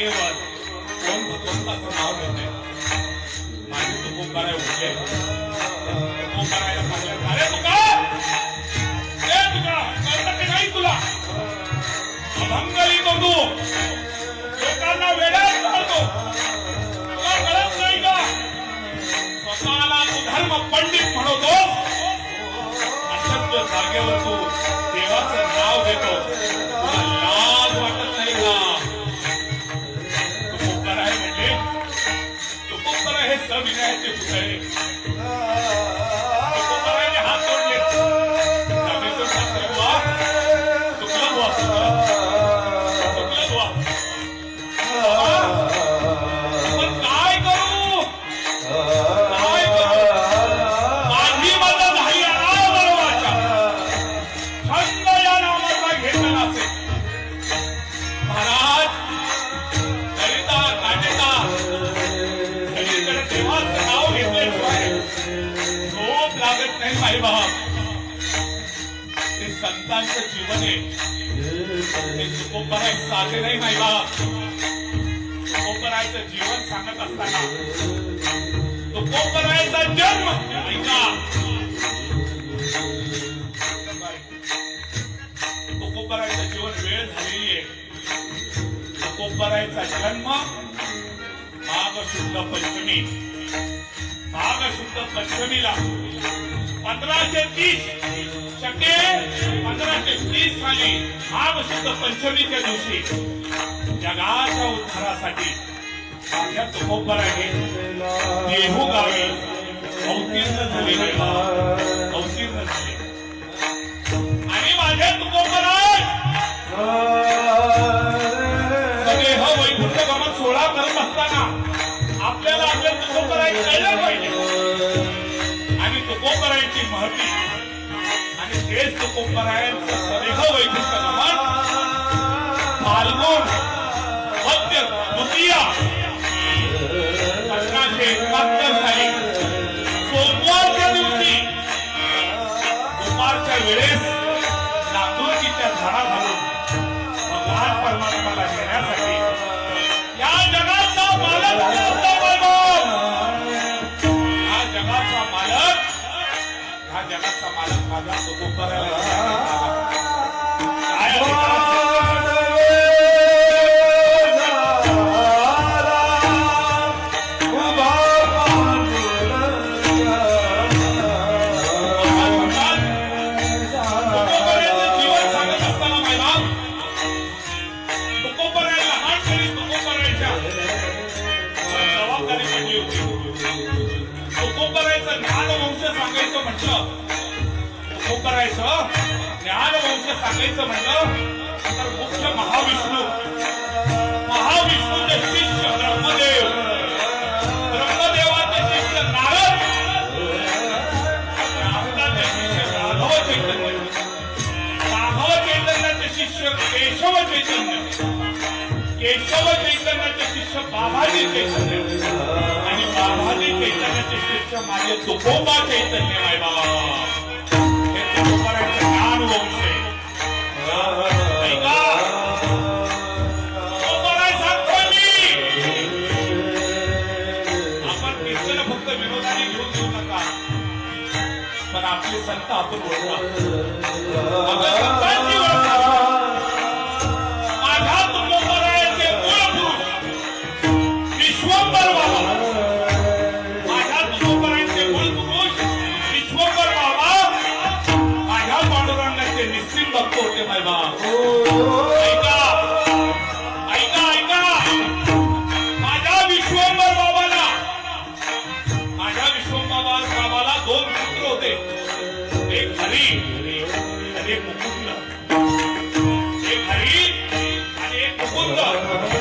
जागेवर कोण भगवंताचं नाव घेते माझे तुकोबाराय उठले तुकोबारायला अरे तुका! ए तुका! नाही तुला? अभंगली लोकांना तुला कळत नाही का? स्वतःला तू धर्म पंडित म्हणतो. अशब्द जागेवर तू I to say तुकोबरायचा जन्म माघ शुद्ध पंचमी माघ शुद्ध पंचमीला पंधराशे तीस शके पंधराशे तीस साली माघ शुद्ध पंचमीच्या दिवशी जगाच्या उद्धारासाठी माझ्या तुकोबराने देहू गावी अवतीर्ण झालेले. अवतीर्ण झाले कळलं पाहिजे आणि तुकोबरायची महती. आणि तेच तुकोबरायांचं सदेह वैशिष्ट्य गमन फाल्गुन मध्य द्वितीय. अठराशे एकाहत्तर साली सोमवारच्या दिवशी दुपारच्या वेळेस लातूरकीच्या झाडाखालून भगवान जबाबदारी पडली होती. तुकोबराचं ज्ञानवंश सांगायचं म्हटलं उभं तुकोबरायचं ज्ञानवंश सांगायचं म्हणलं तर मुख्य महाविष्णू. महाविष्णूचे शिष्य ब्रह्मदेव. ब्रह्मदेवाचे शिष्य नारद. नारदाचे शिष्य राघव चैतन्य. राघव चैतन्याचे शिष्य केशव चैतन्य. केशव चैतन्याचे शिष्य बाबाजी चैतन्य. आणि बाबाजी चैतन्याचे शिष्य माझे तुकोबा चैतन्य आहे बाबा पण आपले संत आपण ओळखा एक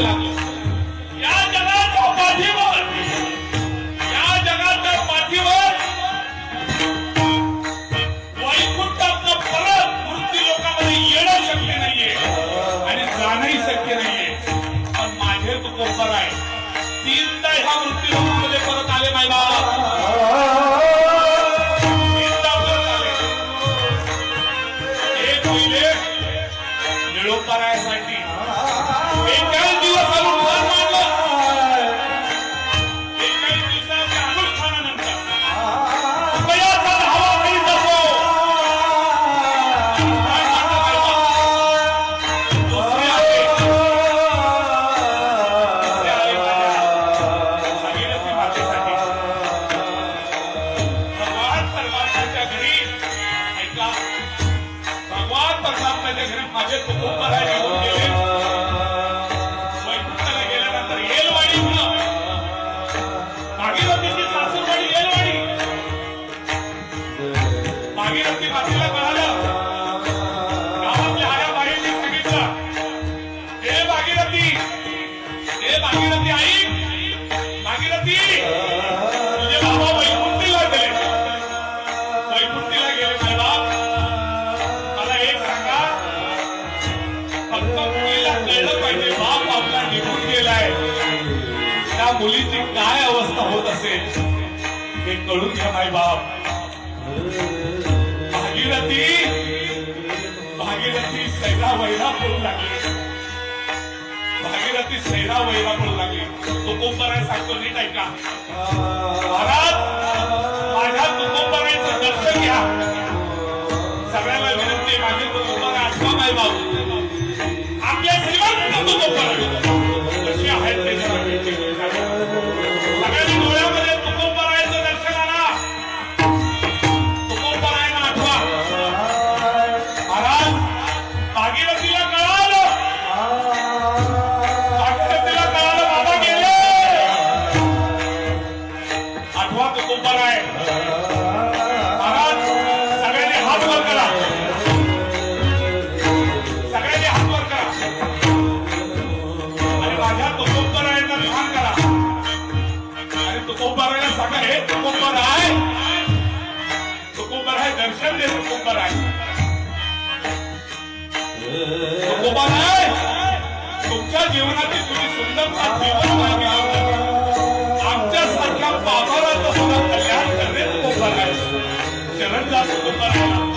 আলহামদুলিল্লাহ भागीरथी सैरा वैरा पळू लागली. भागीरथी सैरा वैरा पळू लागली. तो कोण सांगतो नीट ऐका. हे तुकुंबर आहे. तुकुंबर आहे दर्शन दे तुकुंबर आहे. तुकुंबर आहे. तुमच्या जीवनातील तुम्ही सुंदरता जीवन मागे आमच्यासारख्या बाबाला तुम्हाला कल्याण करणे तुकुंबर आहे. शरण जा तुकुंबर आहे.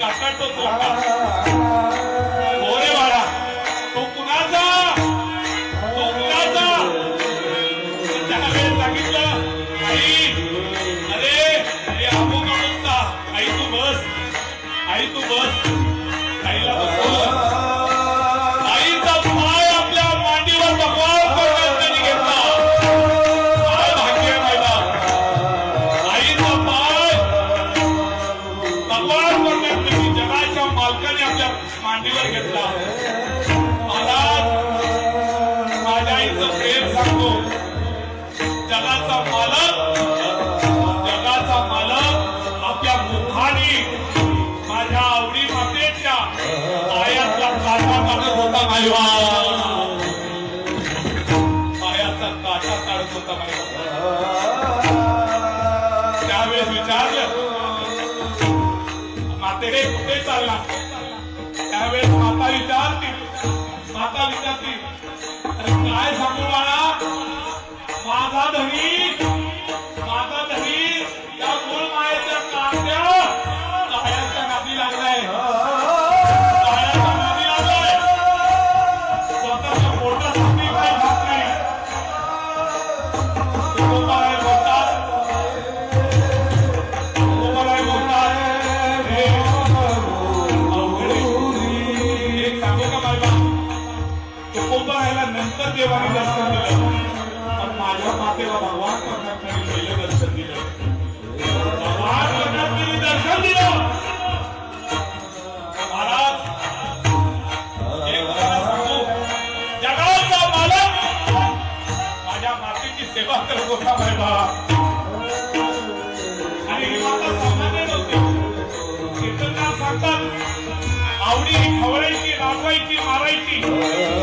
拉萨多漂亮！मालकाने आपल्या मांडीवर घेतला. मला माझ्या आईचं प्रेम सांगतो. जगाचा मालक ਰੰਗਾਇ ਸੰਭੂ ਵਾਲਾ ਮਾਤਾ ਦਵੀ मला देवाने दर्शन दिलं पण माझ्या मातेला भगवान परमात्म्याने दर्शन दिलं. भगवान परमात्म्याने दर्शन दिलं. माझ्या सेवा आवडी खवळायची राखवायची मारायची.